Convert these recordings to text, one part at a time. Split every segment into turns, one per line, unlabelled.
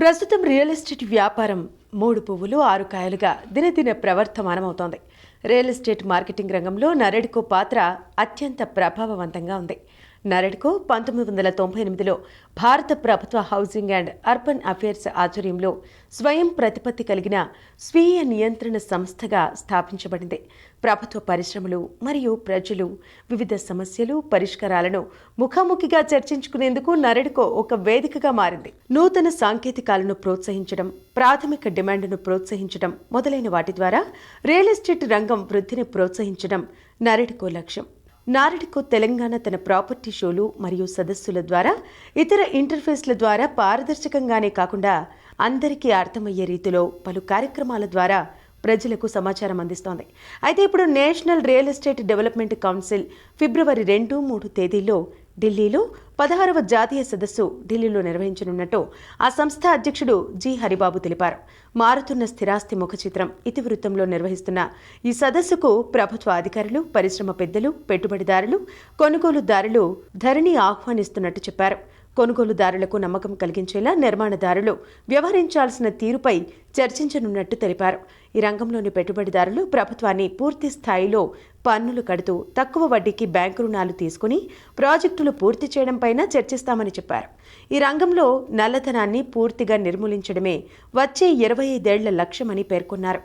ప్రస్తుతం real estate వ్యాపారం మూడు పువ్వులు ఆరు కాయలుగా దినదిన ప్రవర్తమానమవుతోంది. రియల్ ఎస్టేట్ మార్కెటింగ్ రంగంలో నరేడ్కో పాత్ర అత్యంత ప్రభావవంతంగా ఉంది. నరెడ్కో పంతొమ్మిది వందల తొంభై ఎనిమిదిలో భారత ప్రభుత్వ హౌసింగ్ అండ్ అర్బన్ అఫేర్స్ ఆధ్వర్యంలో స్వయం ప్రతిపత్తి కలిగిన స్వీయ నియంత్రణ సంస్థగా స్థాపించబడింది. ప్రభుత్వ పరిశ్రమలు మరియు ప్రజలు వివిధ సమస్యలు పరిష్కారాలను ముఖాముఖిగా చర్చించుకునేందుకు నరెడ్కో ఒక వేదికగా మారింది. నూతన సాంకేతికాలను ప్రోత్సహించడం ప్రాథమిక డిమాండ్ను ప్రోత్సహించడం మొదలైన వాటి ద్వారా రియల్ ఎస్టేట్ రంగం వృద్ధిని ప్రోత్సహించడం నరెడ్కో లక్ష్యం. నారడికో తెలంగాణ తన ప్రాపర్టీ షోలు మరియు సదస్సుల ద్వారా ఇతర ఇంటర్ఫేస్ల ద్వారా పారదర్శకంగానే కాకుండా అందరికీ అర్థమయ్యే రీతిలో పలు కార్యక్రమాల ద్వారా ప్రజలకు సమాచారం అందిస్తోంది. అయితే ఇప్పుడు national real estate development council ఫిబ్రవరి రెండు మూడు తేదీల్లో ఢిల్లీలో పదహారవ జాతీయ సదస్సు ఢిల్లీలో నిర్వహించనున్నట్టు ఆ సంస్థ అధ్యక్షుడు జి. హరిబాబు తెలిపారు. మారుతున్న స్థిరాస్తి ముఖచిత్రం ఇతివృత్తంలో నిర్వహిస్తున్న ఈ సదస్సుకు ప్రభుత్వ అధికారులు పరిశ్రమ పెద్దలు పెట్టుబడిదారులు కొనుగోలుదారులు ధరణి ఆహ్వానిస్తున్నట్టు చెప్పారు. కొనుగోలుదారులకు నమ్మకం కలిగించేలా నిర్మాణదారులు వ్యవహరించాల్సిన తీరుపై చర్చించనున్నట్టు తెలిపారు. ఈ రంగంలోని పెట్టుబడిదారులు ప్రభుత్వాన్ని పూర్తి స్థాయిలో పన్నులు కడుతూ తక్కువ వడ్డీకి బ్యాంకు రుణాలు తీసుకుని ప్రాజెక్టులు పూర్తి చేయడంపైన చర్చిస్తామని చెప్పారు. ఈ రంగంలో నల్లధనాన్ని పూర్తిగా నిర్మూలించడమే వచ్చే ఇరవై ఐదేళ్ళ లక్ష్యమని పేర్కొన్నారు.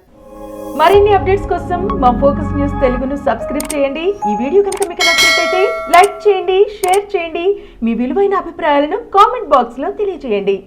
మరిన్ని అప్డేట్స్ కోసం మా ఫోకస్ న్యూస్ తెలుగును సబ్స్క్రైబ్ చేయండి. ఈ వీడియో కనుక మీకు నచ్చినట్లయితే లైక్ చేయండి షేర్ చేయండి. మీ విలువైన అభిప్రాయాలను కామెంట్ బాక్స్లో తెలియజేయండి.